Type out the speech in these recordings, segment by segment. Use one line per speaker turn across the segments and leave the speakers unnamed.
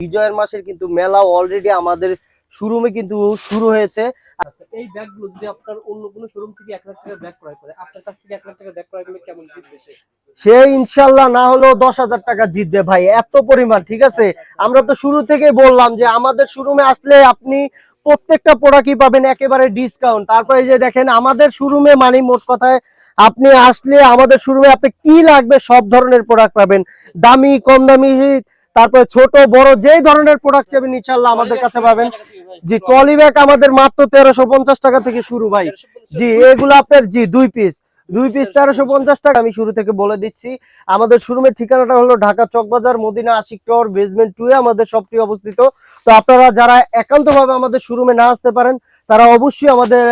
বিজয়ের মাসের কিন্তু মেলা অলরেডি আমাদের শোরুমে কিন্তু শুরু হয়েছে।
আচ্ছা এই ব্যাগগুলো যদি আপনার অন্য কোনো শোরুম থেকে এক লাখ টাকার ব্যাগ ক্রয় করে আপনার কাছ থেকে এক লাখ টাকার ব্যাগ ক্রয় করলে কেমন জিতবে সে?
সে ইনশাল্লাহ না হলেও দশ হাজার টাকা জিতবে ভাই এত পরিমাণ ঠিক আছে? আমরা তো শুরু থেকে বললাম যে আমাদের শোরুমে আসলে আপনি প্রত্যেকটা প্রোডাক্টই পাবেন একেবারে ডিসকাউন্ট তারপরে যে দেখেন আমাদের শোরুমে মানে মোট কথায় আপনি আসলে আমাদের শোরুমে আপনি কি লাগবে সব ধরনের প্রোডাক্ট পাবেন। দামি কম দামি তারপরে ছোট, বড় যেই ধরনের প্রোডাক্ট চাইবেন ইনশাল্লাহ আমাদের কাছে পাবেন। জি ট্রলি ব্যাগ আমাদের মাত্র তেরোশো পঞ্চাশ টাকা থেকে শুরু ভাই। জি, এগুলো আপনার, জি, দুই পিস দুই পিস তেরোশো পঞ্চাশ টাকা, আমি শুরু থেকে বলে দিচ্ছি। আমাদের শোরুমের ঠিকানাটা হলো Dhaka Chawkbazar, Madina Ashiq tower basement two এ আমাদের শপটি অবস্থিত। তো আপনারা যারা একান্ত ভাবে আমাদের শোরুমে না আসতে পারেন, তারা অবশ্যই আমাদের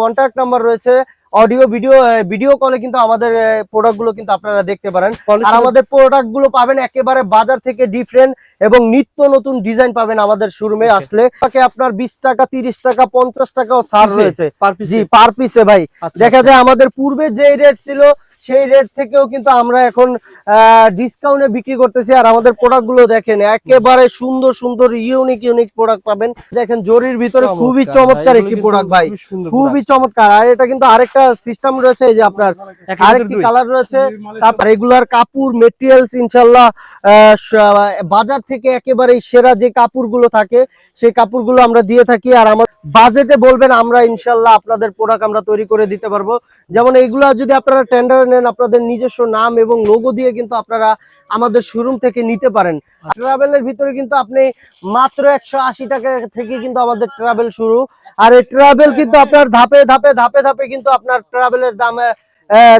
কন্ট্যাক্ট নাম্বার রয়েছে। অডিও ভিডিও ভিডিও কলে কিন্তু আমাদের প্রোডাক্টগুলো কিন্তু আপনারা দেখতে পারেন। আর আমাদের প্রোডাক্টগুলো পাবেন একেবারে বাজার থেকে ডিফারেন্ট এবং নিত্য নতুন ডিজাইন পাবেন আমাদের শোরুমে. আসলে। তাকে আপনার বিশ টাকা তিরিশ টাকা পঞ্চাশ টাকাও ছাড়? রয়েছে।
পার পিস
ভাই।
আচ্ছা,
দেখা যায় আমাদের পূর্বে যে রেট ছিল সেই রেট থেকেও কিন্তু আমরা এখন ডিসকাউন্টে বিক্রি করতেছি। আর আমাদের প্রোডাক্টগুলো দেখেন একেবারে সুন্দর সুন্দর ইউনিক ইউনিক প্রোডাক্ট পাবেন। দেখেন জরির ভিতরে খুবই চমৎকার একটি প্রোডাক্ট ভাই। খুবই চমৎকার। আর এটা কিন্তু আরেকটা সিস্টেম রয়েছে এই যে আপনার আরেকটি কালার রয়েছে। তারপর রেগুলার কাপড় মেটেরিয়ালস ইনশাল্লাহ আহ, বাজার থেকে একেবারে সেরা যে কাপড়গুলো থাকে সেই কাপড়গুলো আমরা দিয়ে থাকি। আর আমার বাজেটে বলবেন, আমরা ইনশাল্লাহ আপনাদের প্রোডাক্ট আমরা তৈরি করে দিতে পারব। যেমন এইগুলা যদি আপনারা টেন্ডার নেন, আপনাদের নিজস্ব নাম এবং লোগো দিয়ে কিন্তু আপনারা আমাদের শোরুম থেকে নিতে পারেন। ট্রাভেলের ভিতরে কিন্তু আপনি মাত্র একশো আশি টাকা থেকে কিন্তু আমাদের ট্রাভেল শুরু। আর এই ট্রাভেল কিন্তু আপনার ধাপে ধাপে ধাপে ধাপে কিন্তু আপনার ট্রাভেলের দামে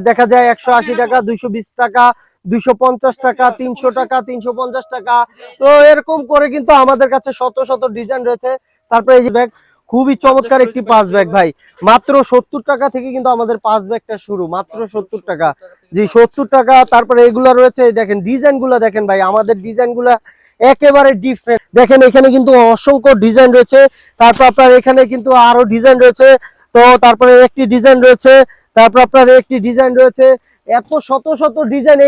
দেখা যায় একশো আশি টাকা, দুইশো বিশ টাকা, দুইশো পঞ্চাশ টাকা, তিনশো টাকা, তিনশো পঞ্চাশ টাকা। তো এরকম করে কিন্তু আমাদের কাছে শত শত ডিজাইন রয়েছে। তারপরে এই যে ব্যাগ খুবই চমৎকার একটি পাঁচ ব্যাগ ভাই। মাত্র সত্তর টাকা থেকে কিন্তু আমাদের পাঁচ ব্যাগটা শুরু মাত্র সত্তর টাকা। জি সত্তর টাকা তারপরে এগুলা রয়েছে দেখেন ডিজাইনগুলা দেখেন ভাই আমাদের ডিজাইনগুলা একেবারে ডিফারেন্ট দেখেন এখানে কিন্তু অসংখ্য ডিজাইন রয়েছে। তারপর আপনার এখানে কিন্তু আরও ডিজাইন রয়েছে। তো তারপরে একটি ডিজাইন রয়েছে তারপর আপনার একটি ডিজাইন রয়েছে। এত শত শত ডিজাইন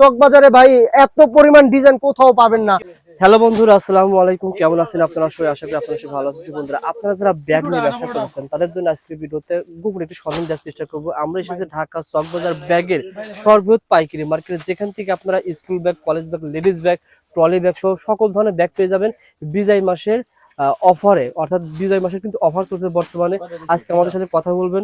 এই চকবাজারে ভাই, এত পরিমাণ ডিজাইন কোথাও পাবেন না।
হ্যালো বন্ধুরা, আসসালামু আলাইকুম। কেমন আছেন আপনারা সবাই? আশা করি আপনারা সবাই ভালো আছেন। বন্ধুরা, আপনারা যারা ব্যাগ নিয়ে ব্যবসা করছেন তাদের জন্য আজকে ভিডিওতে গোপন একটি সন্ধান দেওয়ার চেষ্টা করব। আমরা এসেছি ঢাকা চকবাজার ব্যাগের সর্ববৃহৎ পাইকারি মার্কেট, যেখান থেকে আপনারা school bag college bag ladies bag trolley bag সহ সকল ধরনের ব্যাগ পেয়ে যাবেন। বিজয় মাসের অফারে অর্থাৎ বিজয় মাসের কিন্তু অফার চলছে বর্তমানে। আজকে আমাদের সাথে কথা বলবেন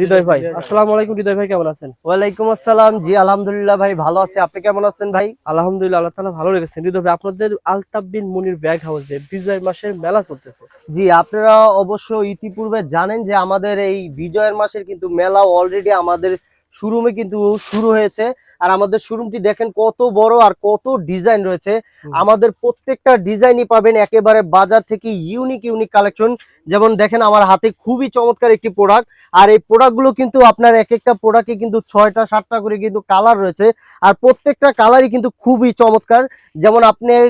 হৃদয় ভাই। আসসালামু আলাইকুম হৃদয় ভাই কেমন আছেন?
ওয়ালাইকুম আসসালাম। জি আলহামদুলিল্লাহ ভাই ভালো আছে। আপনি কেমন আছেন ভাই?
আলহামদুলিল্লাহ আল্লাহ তাআলা ভালো লেগেছেন হৃদয় ভাই আপনাদের আলতাব বিন মুনির ব্যাগ হাউসে বিজয় মাসের মেলা চলতেছে।
জি আপনারা অবশ্য ইতিপূর্বে জানেন যে আমাদের এই বিজয়ের মাসের কিন্তু মেলা অলরেডি আমাদের শোরুমে কিন্তু শুরু হয়েছে। আর আমাদের শোরুমটি দেখেন কত বড় আর কত ডিজাইন রয়েছে। আমাদের প্রত্যেকটা ডিজাইনই পাবেন একেবারে বাজার থেকে ইউনিক ইউনিক কালেকশন যেমন দেখেন আমার হাতে খুবই চমৎকার একটি প্রোডাক্ট আর এই প্রোডাক্টগুলো কিন্তু আপনার এক একটা প্রোডাক্টে কিন্তু ছয়টা সাতটা করে কিন্তু কালার রয়েছে। আর প্রত্যেকটা কালারই কিন্তু খুবই চমৎকার। যেমন আপনার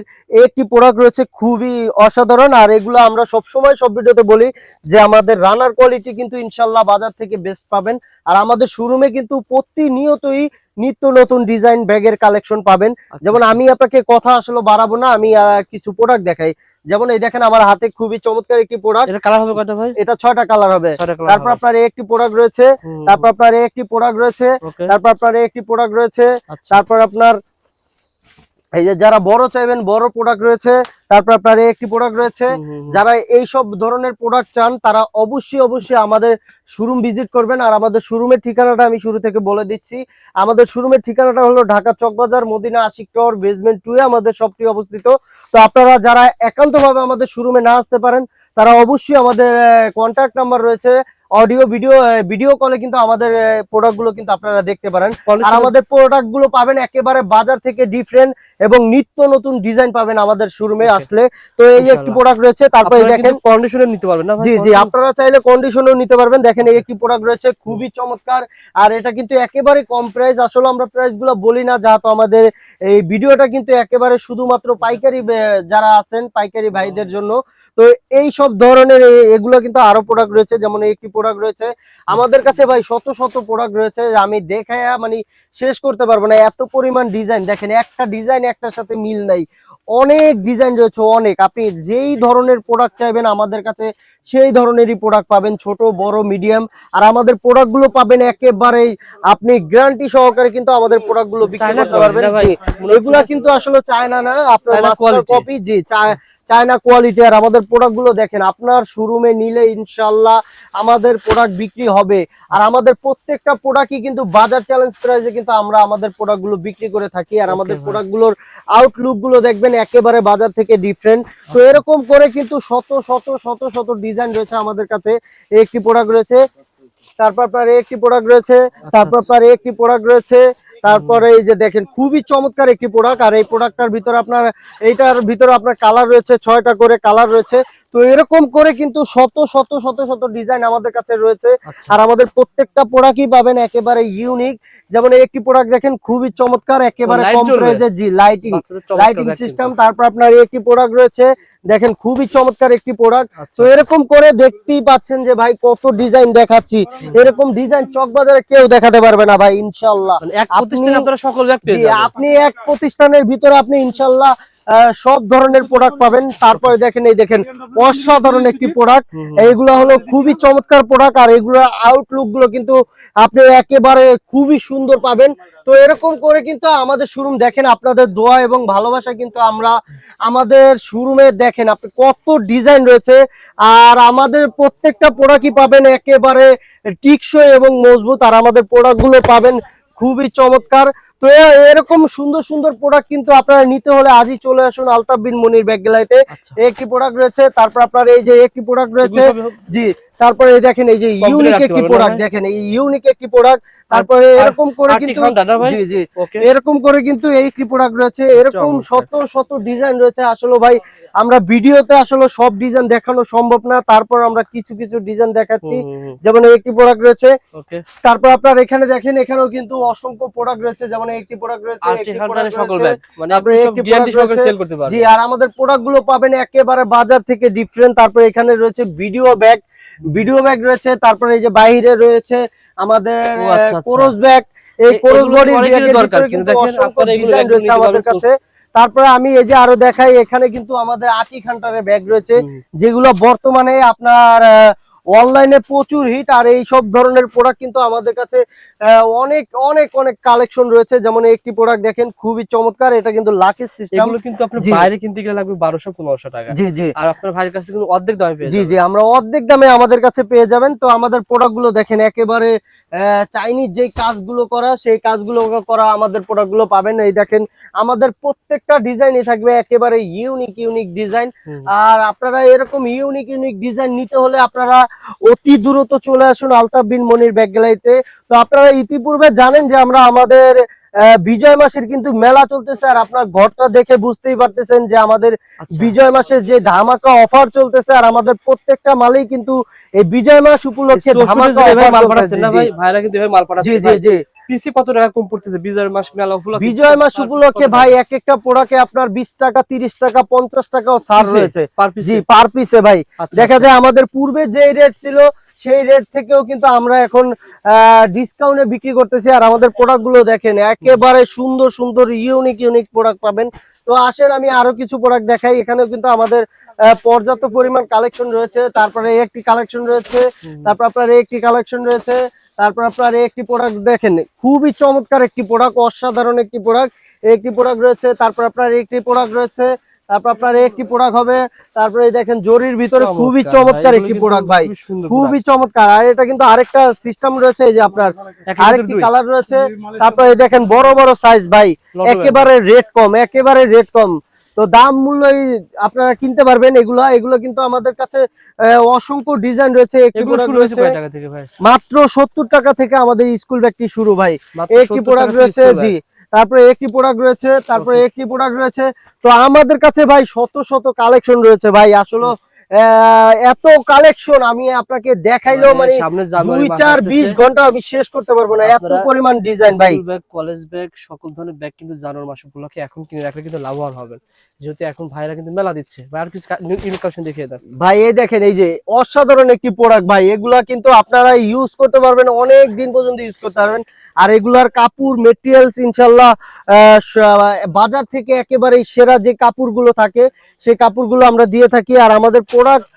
একটি প্রোডাক্ট রয়েছে খুবই অসাধারণ। আর এগুলো আমরা সবসময় সব ভিডিওতে বলি যে আমাদের রানার কোয়ালিটি কিন্তু ইনশাল্লাহ বাজার থেকে বেস্ট পাবেন। আর আমাদের শোরুমে কিন্তু প্রতিনিয়তই নিত্য নতুন ডিজাইন ব্যাগের কালেকশন পাবেন। যেমন আমি আপনাকে কথা আসলে বাড়াবো না আমি কিছু প্রোডাক্ট দেখাই। যেমন এই দেখেন আমার হাতে খুবই চমৎকার একটি প্রোডাক্ট
এটা কালার হবে কয়টা ভাই?
এটা ছয়টা কালার হবে। তারপর আপনার একটি প্রোডাক্ট রয়েছে তারপর আপনার একটি প্রোডাক্ট রয়েছে তারপর আপনার একটি প্রোডাক্ট রয়েছে
আচ্ছা।
তারপর আপনার এই যে যারা বড় চাইবেন বড় প্রোডাক্ট রয়েছে তারপর আপনার একটি প্রোডাক্ট রয়েছে। যারা এই সব ধরনের প্রোডাক্ট চান তারা অবশ্যই অবশ্যই আমাদের শোরুম ভিজিট করবেন। আর আমাদের শোরুমের ঠিকানাটা আমি শুরু থেকে বলে দিচ্ছি। আমাদের শোরুমের ঠিকানাটা হলো Dhaka Chawkbazar Madina Ashiq tower basement two এ আমাদের সবটি অবস্থিত। তো আপনারা যারা একান্তভাবে আমাদের শোরুমে না আসতে পারেন তারা অবশ্যই আমাদের কন্ট্যাক্ট নাম্বার রয়েছে অডিও ভিডিও ভিডিও কলে কিন্তু আমাদের প্রোডাক্টগুলো কিন্তু আপনারা দেখতে পারেন। আর আমাদের প্রোডাক্টগুলো পাবেন একেবারে বাজার থেকে ডিফারেন্ট এবং নিত্য নতুন ডিজাইন পাবেন আমাদের শোরুমে আসলে। তো এই একটি প্রোডাক্ট রয়েছে তারপরে দেখেন
কন্ডিশনে নিতে পারবেন না
জি জি আপনারা চাইলে কন্ডিশনও নিতে পারবেন। দেখেন এই একটি প্রোডাক্ট রয়েছে খুবই চমৎকার। আর এটা কিন্তু একেবারে কম প্রাইস আসলে আমরা প্রাইসগুলো বলি না যাতে আমাদের এই ভিডিওটা কিন্তু একেবারে শুধুমাত্র পাইকারি যারা আছেন পাইকারি ভাইদের জন্য। তো এই সব ধরনের এগুলো কিন্তু আরও প্রোডাক্ট রয়েছে যেমন একটি প্রোডাক্ট রয়েছে। আমাদের কাছে ভাই শত শত প্রোডাক্ট রয়েছে আমি দেখায়া মানে শেষ করতে পারব না। এত পরিমাণ ডিজাইন দেখেন একটা ডিজাইন একটার সাথে মিল নাই। অনেক ডিজাইন রয়েছে অনেক। আপনি যেই ধরনের প্রোডাক্ট চাইবেন আমাদের কাছে সেই ধরনেরই প্রোডাক্ট পাবেন ছোট বড় মিডিয়াম আর আমাদের প্রোডাক্টগুলো পাবেন একেবারেই আপনি গ্যারান্টি সহকারে কিন্তু আমাদের প্রোডাক্টগুলো বিক্রি করতে পারবেন। এগুলা কিন্তু আসলে চায়না না আপনার। কপি জি চায়না কোয়ালিটি আর আমাদের প্রোডাক্টগুলো দেখেন আপনার শোরুমে নিলে ইনশাল্লাহ আমাদের প্রোডাক্ট বিক্রি হবে। আর আমাদের প্রত্যেকটা প্রোডাক্টই কিন্তু বাজার চ্যালেঞ্জ প্রাইসে কিন্তু আমরা আমাদের প্রোডাক্টগুলো বিক্রি করে থাকি। আর আমাদের প্রোডাক্টগুলোর প্রোডাক্টগুলোর আউটলুকগুলো দেখবেন একেবারে বাজার থেকে ডিফারেন্ট তো এরকম করে কিন্তু শত শত শত শত ডিজাইন রয়েছে আমাদের কাছে। একটি প্রোডাক্ট রয়েছে তারপর আপনার একটি প্রোডাক্ট রয়েছে তারপর আপনার একটি প্রোডাক্ট রয়েছে। তারপরে এই যে দেখেন খুবই চমৎকার একটি প্রোডাক্ট আর এই প্রোডাক্টটার ভিতরে আপনার এইটার ভিতরে আপনার কালার রয়েছে ছয়টা করে কালার রয়েছে। তো এরকম করে কিন্তু শত শত শত শত ডিজাইন আমাদের কাছে রয়েছে।
আচ্ছা।
আর আমাদের প্রত্যেকটা প্রোডাক্টই পাবেন একেবারে ইউনিক যেমন এই একটি প্রোডাক্ট দেখেন খুবই চমৎকার একেবারে কম? প্রাইসে জি লাইটিং লাইটিং সিস্টেম তারপর আপনার এই একটি প্রোডাক্ট রয়েছে দেখেন খুবই চমৎকার একটি প্রোডাক্ট
আচ্ছা
তো এরকম করে দেখতেই পাচ্ছেন যে ভাই কত ডিজাইন দেখাচ্ছি। এরকম ডিজাইন চকবাজারে কেউ দেখাতে পারবে না ভাই ইনশাল্লাহ।
মানে এক
আপনি- এক প্রতিষ্ঠানের ভিতরে আপনি ইনশাল্লাহ সব ধরনের প্রোডাক্ট পাবেন। তারপরে দেখেন এই দেখেন অসাধারণ একটি প্রোডাক্ট। এইগুলো হলো খুবই চমৎকার প্রোডাক্ট আর এগুলো আউটলুকগুলো কিন্তু আপনি একেবারে খুবই সুন্দর পাবেন। তো এরকম করে কিন্তু আমাদের শোরুম দেখেন আপনাদের দোয়া এবং ভালোবাসা কিন্তু আমরা আমাদের শোরুমে দেখেন আপনি কত ডিজাইন রয়েছে। আর আমাদের প্রত্যেকটা প্রোডাক্টই পাবেন একেবারে টিকসই এবং মজবুত। আর আমাদের প্রোডাক্টগুলো পাবেন খুবই চমৎকার। তো এরকম সুন্দর সুন্দর প্রোডাক্ট কিন্তু আপনারা নিতে হলে আজই চলে আসুন আলতাফ বিন মনির ব্যাগ গ্যালারিতে।
আচ্ছা।
একটি প্রোডাক্ট রয়েছে তারপর আপনার এই যে একটি প্রোডাক্ট রয়েছে জি তারপরে দেখেন এই যে ইউনিক একটি প্রোডাক্ট দেখেন এই ইউনিক একটি প্রোডাক্ট তারপরে এরকম করে কিন্তু
ঘণ্টা
জি জি। এরকম করে কিন্তু এই একটি প্রোডাক্ট রয়েছে এরকম শত শত ডিজাইন রয়েছে। আসলে ভাই আমরা ভিডিওতে আসলে সব ডিজাইন দেখানো সম্ভব না তারপর আমরা কিছু কিছু ডিজাইন দেখাচ্ছি। যেমন এই একটি প্রোডাক্ট রয়েছে। তারপর আপনার এখানে দেখেন এখানেও কিন্তু অসংখ্য প্রোডাক্ট রয়েছে। যেমন এই একটি প্রোডাক্ট রয়েছে
মানে
জি আর আমাদের প্রোডাক্টগুলো পাবেন একেবারে বাজার থেকে ডিফারেন্ট তারপর এখানে রয়েছে ভিডিও ব্যাগ ভিডিও ব্যাগ রয়েছে তারপরে এই যে বাইরে রয়েছে আমাদের
আচ্ছা, আচ্ছা।
কোরস ব্যাগ এই
এ-
কোরস
এগুলো
বডির
quality
ব্যাগের
দরকার, কিন্তু
কিন্তু
দেখেন আপনারা
ডিজাইন রয়েছে আমাদের কাছে। তারপরে আমি এই যে আরও দেখাই এখানে কিন্তু আমাদের আটি খান্টারের ব্যাগ রয়েছে যেগুলো বর্তমানে আপনার অনলাইনে প্রচুর হিট আর এই সব ধরনের প্রোডাক্ট কিন্তু আমাদের কাছে অনেক অনেক অনেক কালেকশন রয়েছে। যেমন একটি প্রোডাক্ট দেখেন খুবই চমৎকার এটা কিন্তু লাকি সিস্টেম
এগুলো কিন্তু আপনার
জি।
বাইরে কিনতে গেলে লাগবে বারোশো পনেরোশো টাকা।
জি জি।
আর আপনার ভাইয়ের কাছে কিন্তু অর্ধেক দামে পেয়ে
জি। জি আমরা অর্ধেক দামে আমাদের কাছে পেয়ে যাবেন। তো আমাদের প্রোডাক্টগুলো দেখেন একেবারে চাইনিজ যে কাজগুলো করা সেই কাজগুলো করা আমাদের প্রোডাক্টগুলো পাবেন। এই দেখেন আমাদের প্রত্যেকটা ডিজাইনই থাকবে একেবারে ইউনিক ইউনিক ডিজাইন আর আপনারা এরকম ইউনিক ইউনিক ডিজাইন নিতে হলে আপনারা অতি দ্রুত চলে আসুন আলতাফ বিন মনির ব্যাগ গ্যালারিতে তো আপনারা ইতিপূর্বে জানেন যে আমরা আমাদের আহ, বিজয় মাসের কিন্তু মেলা চলতেছে আর আপনার ঘরটা দেখে বুঝতেই পারতেছেন যে আমাদের
আচ্ছা।
বিজয় মাসের যে ধামাকা অফার চলতেছে আর আমাদের প্রত্যেকটা মালেই কিন্তু এই বিজয় মাস উপলক্ষে ধামাকা অফার
মাল। পাঠাচ্ছেন না ভাই? ভাইরা কিন্তু মাল পাঠাচ্ছে
জি জি জি।
পিসি কত টাকা কম পড়তেছে? বিজয়ের মাস মেলা উপলক্ষে
বিজয় মাস উপলক্ষে ভাই এক একটা প্রোডাক্টে আপনার বিশ টাকা তিরিশ টাকা পঞ্চাশ টাকাও ছাড় রয়েছে। জি পার পিসে ভাই।
আচ্ছা,
দেখা যায় আমাদের পূর্বে যে রেট ছিল সেই রেট থেকেও কিন্তু আমরা এখন ডিসকাউন্টে বিক্রি করতেছি। আর আমাদের প্রোডাক্টগুলো দেখেন একেবারে সুন্দর সুন্দর ইউনিক ইউনিক প্রোডাক্ট পাবেন। তো আসেন আমি আরও কিছু প্রোডাক্ট দেখাই। এখানেও কিন্তু আমাদের পর্যাপ্ত পরিমাণ কালেকশন রয়েছে। তারপরে একটি কালেকশন রয়েছে। তারপর আপনার একটি কালেকশন রয়েছে। তারপর আপনার একটি প্রোডাক্ট দেখেন খুবই চমৎকার একটি প্রোডাক্ট অসাধারণ একটি প্রোডাক্ট একটি প্রোডাক্ট রয়েছে তারপর আপনার একটি প্রোডাক্ট রয়েছে তারপর আপনার একটি প্রোডাক্ট হবে তারপরে এই দেখেন জরির ভিতরে খুবই চমৎকার একটি প্রোডাক্ট ভাই
খুবই
চমৎকার। আর এটা কিন্তু আরেকটা সিস্টেম রয়েছে এই যে আপনার আরেকটি কালার রয়েছে তারপরে এই দেখেন বড় বড় সাইজ ভাই একেবারে রেট কম একেবারে রেট কম। তো দাম মূল্যই আপনারা কিনতে পারবেন এগুলা। এগুলো কিন্তু আমাদের কাছে অসংখ্য ডিজাইন রয়েছে মাত্র সত্তর টাকা থেকে আমাদের স্কুল ব্যাগটি শুরু ভাই। একটি প্রোডাক্ট রয়েছে? জি। তারপরে একটি প্রোডাক্ট রয়েছে? তারপরে একটি প্রোডাক্ট রয়েছে? তো আমাদের কাছে ভাই শত শত কালেকশন রয়েছে ভাই। আসলে এত কালেকশন আমি আপনাকে দেখাইলেও মানে দুই চার বিশ ঘণ্টা আমি শেষ করতে পারব না। এত পরিমাণ ডিজাইন ভাই।
ব্যাগ কলেজ ব্যাগ সকল ধরনের ব্যাগ কিন্তু জানুয়ারি মাস উপলক্ষে এখন কিনে রাখলে কিন্তু লাভবান হবেন। যেহেতু এখন ভাইরা কিন্তু মেলা দিচ্ছে। ভাই আর কিছু দেখিয়ে দেন।
ভাই এই দেখেন এই যে অসাধারণ একটি প্রোডাক্ট ভাই। এগুলা কিন্তু আপনারা ইউজ করতে পারবেন অনেক দিন পর্যন্ত ইউজ করতে পারবেন। আর এগুলার কাপড় মেটেরিয়ালস ইনশাল্লাহ বাজার থেকে একেবারে সেরা যে কাপড়গুলো থাকে সেই কাপড়গুলো আমরা দিয়ে থাকি। আর আমাদের প্রোডাক্ট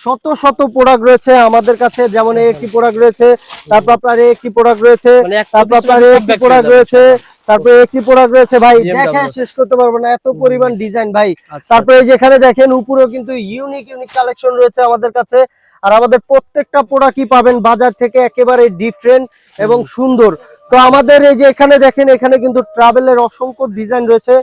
শত শত প্রোডাক্ট রয়েছে আমাদের কাছে। যেমন একটি প্রোডাক্ট রয়েছে তারপর আপনার একটি প্রোডাক্ট রয়েছে
মানে
তারপর আপনার একটি প্রোডাক্ট রয়েছে তারপরে একটি প্রোডাক্ট রয়েছে ভাই দেখে শেষ করতে পারব না এত পরিমাণ ডিজাইন ভাই।
আচ্ছা,
তারপরে এই যেখানে দেখেন উপরেও কিন্তু ইউনিক ইউনিক কালেকশন রয়েছে আমাদের কাছে। আর আমাদের প্রত্যেকটা প্রোডাক্টই পাবেন বাজার থেকে একেবারে ডিফারেন্ট এবং সুন্দর। তো আমাদের এই যে এখানে দেখেন এখানে কিন্তু ট্রাভেলের অসংখ্য ডিজাইন রয়েছে।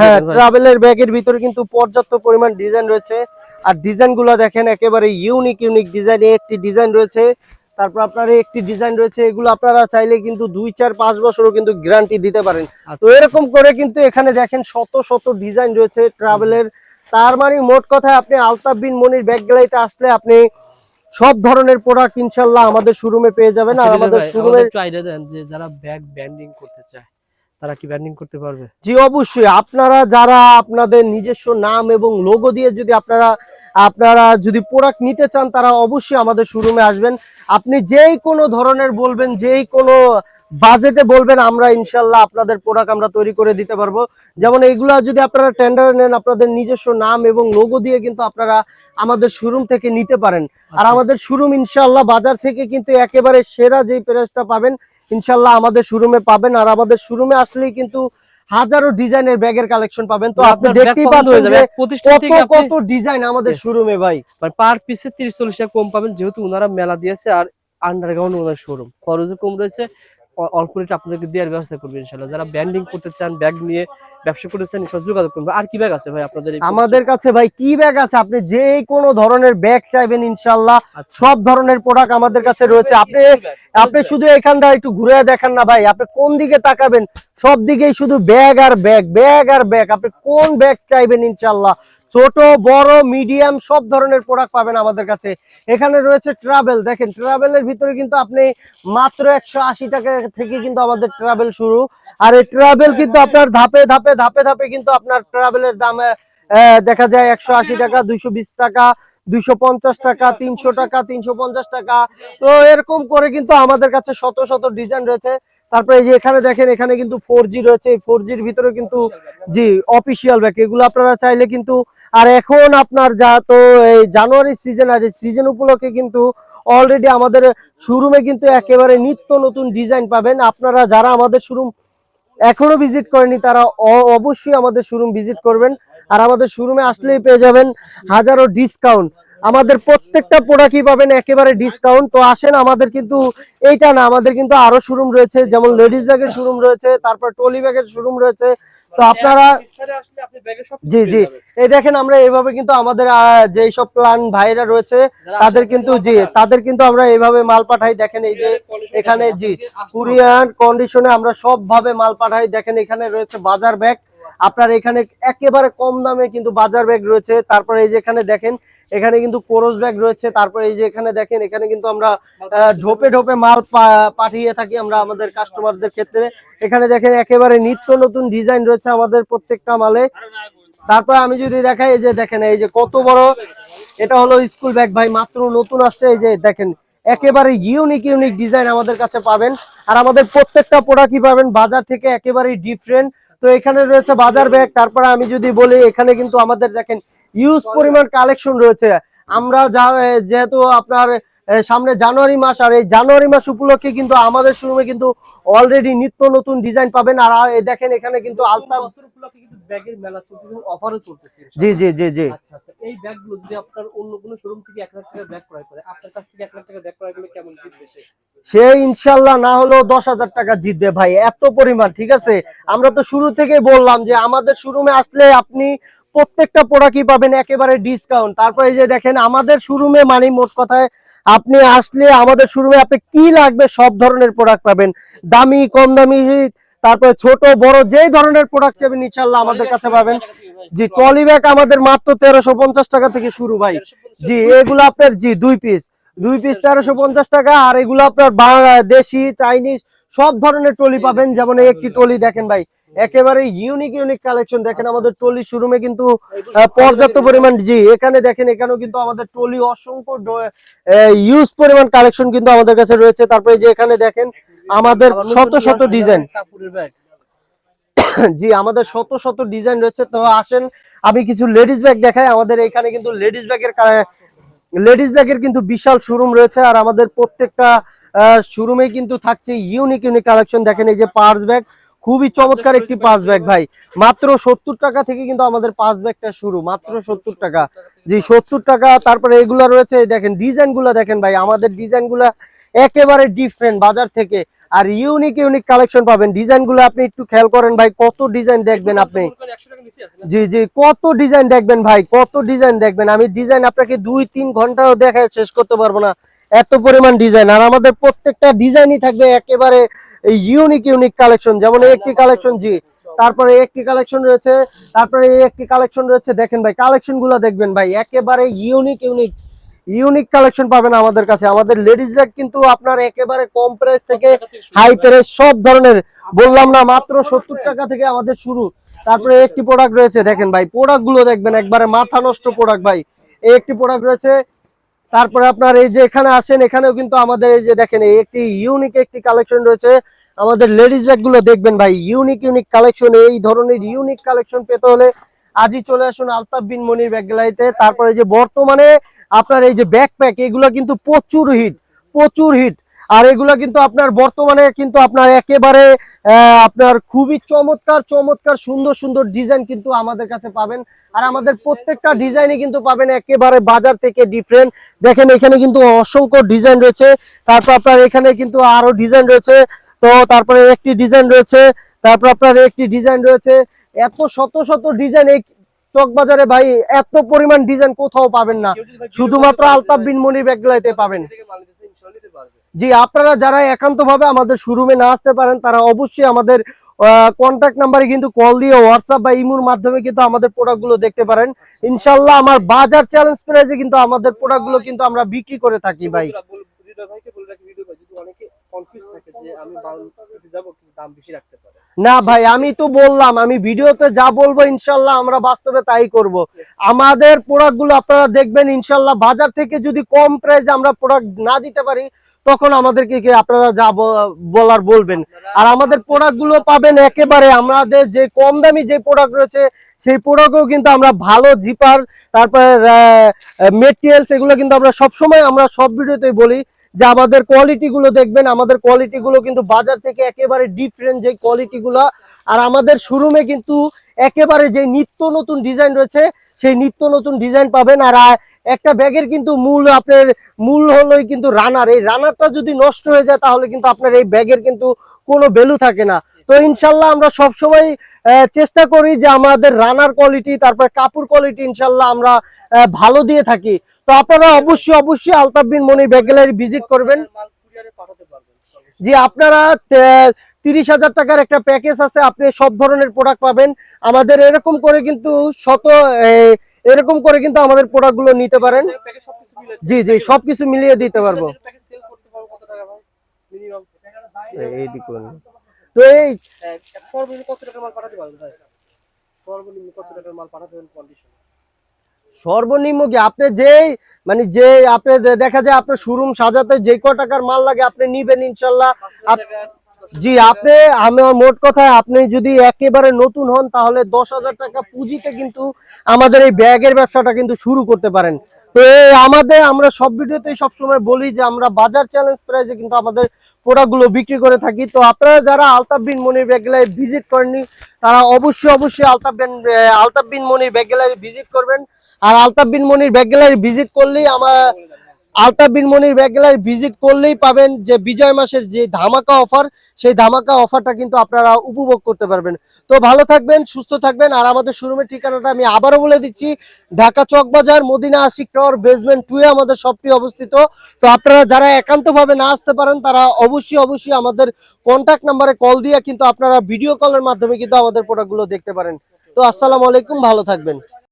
হ্যাঁ। ট্রাভেলের ব্যাগের ভিতরে কিন্তু পর্যাপ্ত পরিমাণ ডিজাইন রয়েছে। আর ডিজাইনগুলো দেখেন একেবারে ইউনিক ইউনিক ডিজাইন একটি ডিজাইন রয়েছে। তারপর আপনার একটি ডিজাইন রয়েছে এগুলো আপনারা চাইলে কিন্তু দুই চার পাঁচ বছরও কিন্তু গ্যারান্টি দিতে পারেন। তো
আচ্ছা।
এরকম করে কিন্তু এখানে দেখেন শত শত ডিজাইন রয়েছে ট্রাভেলের তার মানে মোট কথা আপনি আলতাফ বিন মনির ব্যাগ গ্যালারিতে আসলে আপনি সব ধরনের প্রোডাক্ট ইনশাল্লাহ আমাদের শোরুমে পেয়ে যাবেন। আর
আচ্ছা,
আমাদের শোরুমের
দেন যে যারা ব্যাগ ব্যান্ডিং করতে চায়। তারা কি ব্যান্ডিং করতে পারবে?
জি অবশ্যই। আপনারা যারা আপনাদের নিজস্ব নাম এবং লোগো দিয়ে যদি আপনারা আপনারা যদি প্রোডাক্ট নিতে চান তারা অবশ্যই আমাদের শোরুমে আসবেন। আপনি যেই কোনো ধরনের বলবেন যেই কোনো বাজেটে বলবেন আমরা ইনশাল্লাহ আপনাদের প্রোডাক্ট আমরা তৈরি করে দিতে পারব। যেমন এইগুলা যদি আপনারা টেন্ডারে নেন আপনাদের নিজস্ব নাম এবং লোগো দিয়ে কিন্তু আপনারা আমাদের শোরুম থেকে নিতে পারেন। আর
আচ্ছা।
আমাদের শোরুম ইনশাল্লাহ বাজার থেকে কিন্তু একেবারে সেরা যেই প্রাইসটা পাবেন ইনশাল্লাহ আমাদের শোরুমে পাবেন আর আমাদের শোরুমে আসলেই কিন্তু হাজারো ডিজাইনের ব্যাগের কালেকশন পাবেন। তো আপনি দেখতেই পাচ্ছেন যে কত
থেকে
কত ডিজাইন আমাদের শোরুমে ভাই।
মানে পার পিসে তিরিশ চল্লিশ টাকা কম পাবেন যেহেতু ওনারা মেলা দিয়েছে আর আন্ডারগ্রাউন্ড ওনার শোরুম খরচও কম রয়েছে অল্প রেট আপনাদেরকে দেওয়ার ব্যবস্থা করবে ইনশাআল্লাহ যারা ব্যান্ডিং করতে চান ব্যাগ নিয়ে ব্যবসা চান ইনশাল্লাহ যোগাযোগ করবে আর কি ব্যাগ আছে ভাই আপনাদের
আমাদের কাছে ভাই কি ব্যাগ আছে? আপনি যে কোনো ধরনের ব্যাগ চাইবেন ইনশাল্লাহ
আচ্ছা।
সব ধরনের প্রোডাক্ট আমাদের কাছে রয়েছে। আপনি আপনি শুধু এখানটা একটু ঘুরে দেখান না ভাই। আপনি কোন দিকে তাকাবেন সব দিকেই শুধু ব্যাগ আর ব্যাগ ব্যাগ আর ব্যাগ আপনি কোন ব্যাগ চাইবেন ইনশাল্লাহ ছোট বড় মিডিয়াম সব ধরনের প্রোডাক্ট পাবেন আমাদের কাছে। এখানে রয়েছে ট্রাভেল দেখেন ট্রাভেলের ভিতরে কিন্তু আপনি মাত্র একশো আশি টাকা থেকে কিন্তু আমাদের ট্রাভেল শুরু। আর এই ট্রাভেল কিন্তু আপনার ধাপে ধাপে ধাপে ধাপে কিন্তু আপনার ট্রাভেলের দামে দেখা যায় একশো আশি টাকা, দুইশো বিশ টাকা, দুইশো পঞ্চাশ টাকা, তিনশো টাকা, তিনশো পঞ্চাশ টাকা। তো এরকম করে কিন্তু আমাদের কাছে শত শত ডিজাইন রয়েছে। তারপরে এই যে এখানে দেখেন, এখানে কিন্তু ফোর রয়েছে। এই ফোর জির ভিতরে কিন্তু, জি অফিসিয়াল ব্যাগ। এগুলো আপনারা চাইলে কিন্তু, আর এখন আপনার যা তো এই জানুয়ারি সিজন আছে সিজন উপলক্ষে কিন্তু অলরেডি আমাদের শোরুমে কিন্তু একেবারে নিত্য নতুন ডিজাইন পাবেন। আপনারা যারা আমাদের শোরুম এখনও ভিজিট করেনি তারা। অবশ্যই আমাদের শোরুম ভিজিট করবেন। আর আমাদের শোরুমে আসলেই পেয়ে যাবেন হাজারো ডিসকাউন্ট আমাদের প্রত্যেকটা প্রোডাক্টই পাবেন একেবারে ডিসকাউন্ট তো আসেন আমাদের কিন্তু এইটা না আমাদের কিন্তু আরও শোরুম রয়েছে যেমন লেডিস ব্যাগের শোরুম রয়েছে তারপর ট্রলি ব্যাগের শোরুম রয়েছে। তো আপনারা জি জি। এই দেখেন আমরা এইভাবে কিন্তু আমাদের যে সব প্ল্যান ভাইরা রয়েছে তাদের কিন্তু জি তাদের কিন্তু আমরা এইভাবে মাল পাঠাই। দেখেন এই যে এখানে জি কুরিয়ান কন্ডিশনে আমরা সব ভাবে মাল পাঠাই। দেখেন এখানে রয়েছে বাজার ব্যাগ আপনার এখানে একেবারে কম দামে কিন্তু বাজার ব্যাগ রয়েছে। তারপরে এই যে এখানে দেখেন এখানে কিন্তু কোরস ব্যাগ রয়েছে। তারপরে এই যে এখানে দেখেন এখানে কিন্তু আমরা ঢোপে ঢোপে মাল পাঠিয়ে থাকি আমরা আমাদের কাস্টমারদের ক্ষেত্রে। এখানে দেখেন একেবারে নিত্য নতুন ডিজাইন রয়েছে আমাদের প্রত্যেকটা মালে। তারপর আমি যদি দেখাই এই যে দেখেন এই যে কত বড় এটা হলো স্কুল ব্যাগ ভাই মাত্র নতুন আসছে। এই যে দেখেন একেবারে ইউনিক ইউনিক ডিজাইন আমাদের কাছে পাবেন। আর আমাদের প্রত্যেকটা প্রোডাক্টই পাবেন বাজার থেকে একেবারেই ডিফারেন্ট তো এখানে রয়েছে বাজার ব্যাগ তারপরে আমি যদি বলি এখানে কিন্তু আমাদের দেখেন ইউজ পরিমাণ কালেকশন রয়েছে। আমরা যেহেতু আপনার সামনে জানুয়ারি মাস আর এই জানুয়ারি মাস উপলক্ষে কিন্তু আমাদের শোরুমে কিন্তু অলরেডি নিত্য নতুন ডিজাইন পাবেন। আর দেখেন এখানে কিন্তু আলতা
ব্যাগের মেলা চলতেছে অফারও চলতেছে
জি জি জি জি।
আচ্ছা আচ্ছা এই ব্যাগগুলো যদি আপনার অন্য কোনো শোরুম থেকে এক লাখ টাকা ব্যাগ ক্রয় করে আপনার কাছ থেকে এক লাখ টাকা ব্যাগ ক্রয় করলে কেমন জিতবে সে
সে ইনশাল্লাহ না হলেও দশ হাজার টাকা জিতবে ভাই এত পরিমাণ ঠিক আছে? আমরা তো শুরু থেকে বললাম যে আমাদের শোরুমে আসলে আপনি প্রত্যেকটা প্রোডাক্টই পাবেন একেবারে ডিসকাউন্ট তারপরে যে দেখেন, আমাদের শোরুমে মানে মোট কথায় আপনি আসলে আমাদের শোরুমে আপনি কি লাগবে সব ধরনের প্রোডাক্ট পাবেন। দামি কম দামি তারপরে ছোট, বড়, যেই ধরনের প্রোডাক্ট চাইবেন ইনশাল্লাহ আমাদের কাছে পাবেন। জি ট্রলি ব্যাগ আমাদের মাত্র তেরোশো পঞ্চাশ টাকা থেকে শুরু ভাই। জি, এগুলো আপনার, জি, দুই পিস দুই পিস তেরোশো পঞ্চাশ টাকা, আর এগুলো আপনার বাংলাদেশি চাইনিজ, সব ধরনের ট্রলি পাবেন। যেমন একটি ট্রলি দেখেন ভাই। একেবারে ইউনিক ইউনিক কালেকশন দেখেন আমাদের ট্রলি শোরুমে কিন্তু পর্যাপ্ত পরিমাণ জি এখানে দেখেন এখানেও কিন্তু আমাদের ট্রলি অসংখ্য ইউজ পরিমাণ কালেকশন কিন্তু আমাদের কাছে রয়েছে। তারপরে যে এখানে দেখেন আমাদের শত শত ডিজাইন জি আমাদের শত শত ডিজাইন রয়েছে। তো আসেন আমি কিছু লেডিস ব্যাগ দেখাই। আমাদের এখানে কিন্তু লেডিস ব্যাগের লেডিস ব্যাগের কিন্তু বিশাল শোরুম রয়েছে। আর আমাদের প্রত্যেকটা শোরুমে কিন্তু থাকছে ইউনিক ইউনিক কালেকশন দেখেন এই যে পার্স ব্যাগ খুবই চমৎকার একটি পাঁচ ব্যাগ ভাই। মাত্র সত্তর টাকা থেকে কিন্তু আমাদের পাঁচ ব্যাগটা শুরু মাত্র সত্তর টাকা। জি সত্তর টাকা তারপরে এগুলা রয়েছে দেখেন ডিজাইনগুলা দেখেন ভাই আমাদের ডিজাইনগুলা একেবারে ডিফারেন্ট বাজার থেকে আর ইউনিক ইউনিক কালেকশন পাবেন। ডিজাইনগুলো আপনি একটু খেয়াল করেন ভাই কত ডিজাইন দেখবেন আপনি? জি জি কত ডিজাইন দেখবেন ভাই কত ডিজাইন দেখবেন। আমি ডিজাইন আপনাকে দুই তিন ঘন্টাও দেখায় শেষ করতে পারব না। এত পরিমাণ ডিজাইন আর আমাদের প্রত্যেকটা ডিজাইনই থাকবে একেবারে ইউনিক ইউনিক কালেকশন যেমন একটি কালেকশন জি। তারপরে একটি কালেকশন রয়েছে, তারপরে এই একটি কালেকশন রয়েছে, দেখেন ভাই কালেকশনগুলো দেখবেন ভাই, একেবারে ইউনিক ইউনিক ইউনিক কালেকশন পাবেন আমাদের কাছে। আমাদের লেডিস ব্যাগ কিন্তু আপনার একেবারে কম প্রাইস থেকে হাই প্রাইস সব ধরনের। বললাম না, মাত্র সত্তর টাকা থেকে আমাদের শুরু। তারপরে একটি প্রোডাক্ট রয়েছে, দেখেন ভাই প্রোডাক্টগুলো দেখবেন, একবারে মাথা নষ্ট প্রোডাক্ট ভাই। এই একটি প্রোডাক্ট রয়েছে তারপরে আপনার এই যে এখানে আসেন, এখানেও কিন্তু আমাদের এই যে দেখেন একটি ইউনিক একটি কালেকশন রয়েছে। আমাদের লেডিস ব্যাগগুলো দেখবেন ভাই ইউনিক ইউনিক কালেকশন এই ধরনের ইউনিক কালেকশন পেতে হলে আজই চলে আসুন আলতাফ বিন মনির ব্যাগ গ্যালারিতে তারপরে যে বর্তমানে আপনার এই যে ব্যাকপ্যাক এগুলো কিন্তু প্রচুর হিট প্রচুর হিট আর এগুলো কিন্তু আপনার বর্তমানে কিন্তু আপনার একেবারে আপনার খুবই চমৎকার চমৎকার, সুন্দর সুন্দর ডিজাইন কিন্তু আমাদের কাছে পাবেন। আর আমাদের প্রত্যেকটা ডিজাইনই কিন্তু পাবেন একেবারে বাজার থেকে ডিফারেন্ট দেখেন, এখানে কিন্তু অসংখ্য ডিজাইন রয়েছে। তারপর আপনার এখানে কিন্তু আরও ডিজাইন রয়েছে। তো তারপরে একটি ডিজাইন রয়েছে। তারপর আপনার একটি ডিজাইন রয়েছে। এত শত শত ডিজাইন চকবাজারে ভাই এত পরিমাণ ডিজাইন কোথাও পাবেন না। শুধুমাত্র আলতাফ বিন মনির ব্যাগলাইতে পাবেন। জি আপনারা যারা একান্ত ভাবে আমাদের শোরুমে না আসতে পারেন তারা অবশ্যই আমাদের কন্ট্যাক্ট নাম্বারে কিন্তু কল দিয়ে হোয়াটসঅ্যাপ বা ইমুর মাধ্যমে কিন্তু আমাদের প্রোডাক্টগুলো দেখতে পারেন। ইনশাল্লাহ আমার বাজার চ্যালেঞ্জ প্রাইজে কিন্তু আমাদের প্রোডাক্টগুলো কিন্তু আমরা বিক্রি করে থাকি ভাই।
বন্ধুরা, বল- হৃদয় ভাইকে বলে রাখি, হৃদয় ভাই যদি অনেকে confuse থাকে যে আমি দাম বেশি রাখতে পারে।
না ভাই, আমি তো বললাম, আমি ভিডিওতে যা বলব ইনশাল্লাহ আমরা বাস্তবে তাই করব। আমাদের প্রোডাক্টগুলো আপনারা দেখবেন, ইনশাল্লাহ বাজার থেকে যদি কম প্রাইস আমরা প্রোডাক্ট না দিতে পারি, তখন আমাদেরকে কি আপনারা যা বলার বলবেন। আর আমাদের প্রোডাক্টগুলো পাবেন একেবারে আমাদের যে কম দামি যে প্রোডাক্ট রয়েছে, সেই প্রোডাক্টও কিন্তু আমরা ভালো জিপার তারপরে মেটেরিয়ালস এগুলো কিন্তু আমরা সবসময় আমরা সব ভিডিওতেই বলি। যে আমাদের কোয়ালিটিগুলো দেখবেন, আমাদের কোয়ালিটিগুলো কিন্তু বাজার থেকে একেবারে ডিফারেন্ট যে কোয়ালিটি গুলো। আর আমাদের শোরুমে কিন্তু একেবারে যে নিত্য নতুন ডিজাইন রয়েছে, সেই নিত্য নতুন ডিজাইন পাবেন। আর একটা ব্যাগের কিন্তু মূল আপনার, মূল হলোই কিন্তু রানার এই রানারটা যদি নষ্ট হয়ে যায়, তাহলে কিন্তু আপনার এই ব্যাগের কিন্তু কোনো ভ্যালু থাকে না। তো ইনশাল্লাহ আমরা সবসময় চেষ্টা করি যে আমাদের রানার কোয়ালিটি তারপর কাপড় কোয়ালিটি ইনশাল্লাহ আমরা ভালো দিয়ে থাকি। তো আপনারা অবশ্যই অবশ্যই Altaf bin Moni bag gallery visit করবেন।
মাল কুরিয়ারে পাঠাতে পারবেন।
জি আপনারা তিরিশ হাজার টাকার একটা প্যাকেজ আছে আপনি সব ধরনের প্রোডাক্ট পাবেন। আমাদের এরকম করে কিন্তু শত এরকম করে কিন্তু আমাদের প্রোডাক্টগুলো নিতে পারেন। জি জি সবকিছু মিলিয়ে দিতে পারব।
প্যাকেজ
তো এই
সর্বনিম্ন কত টাকার মাল পাঠাতে পারবেন ভাই? সর্বনিম্ন কত টাকার মাল পাঠাতে পারবেন কন্ডিশন
সর্বনিম্ন কি? আপনি যেই মানে যে আপনি দেখা যায় আপনার শোরুম সাজাতে যে ক টাকার মাল লাগে আপনি নিবেন ইনশাল্লাহ। জি আপনি আমার মোট কথা আপনি যদি একেবারে নতুন হন তাহলে দশ হাজার টাকা পুঁজিতে কিন্তু আমাদের এই ব্যাগের ব্যবসাটা কিন্তু শুরু করতে পারেন। তো আমাদের আমরা সব ভিডিওতেই সবসময় বলি যে আমরা বাজার চ্যালেঞ্জ প্রাইজে কিন্তু আমাদের প্রোডাক্টগুলো বিক্রি করে থাকি। তো আপনারা যারা আলতাফ বিন মনির ব্যাগেলায় ভিজিট করেননি, তারা অবশ্যই অবশ্যই Altaf bin Altaf bin Monir bag gallery visit করবেন। আর Altaf bin Monir bag gallery visit করলেই আমার আলতাফ বিন মনির ব্যাগেলায় ভিজিট করলেই পাবেন যে বিজয় মাসের যে ধামাকা অফার, সেই ধামাকা অফারটা কিন্তু আপনারা উপভোগ করতে পারবেন। তো ভালো থাকবেন, সুস্থ থাকবেন, আর আমাদের শোরুমের ঠিকানাটা আমি আবারও বলে দিচ্ছি, ঢাকা চকবাজার, মদিনা আশিক টাওয়ার বেসমেন্ট টুয়ে আমাদের শপটি অবস্থিত। তো আপনারা যারা একান্তভাবে না আসতে পারেন, তারা অবশ্যই অবশ্যই আমাদের কন্ট্যাক্ট নাম্বারে কল দিয়ে কিন্তু আপনারা ভিডিও কলের মাধ্যমে কিন্তু আমাদের প্রোডাক্টগুলো দেখতে পারেন। তো আসসালামু আলাইকুম, ভালো থাকবেন।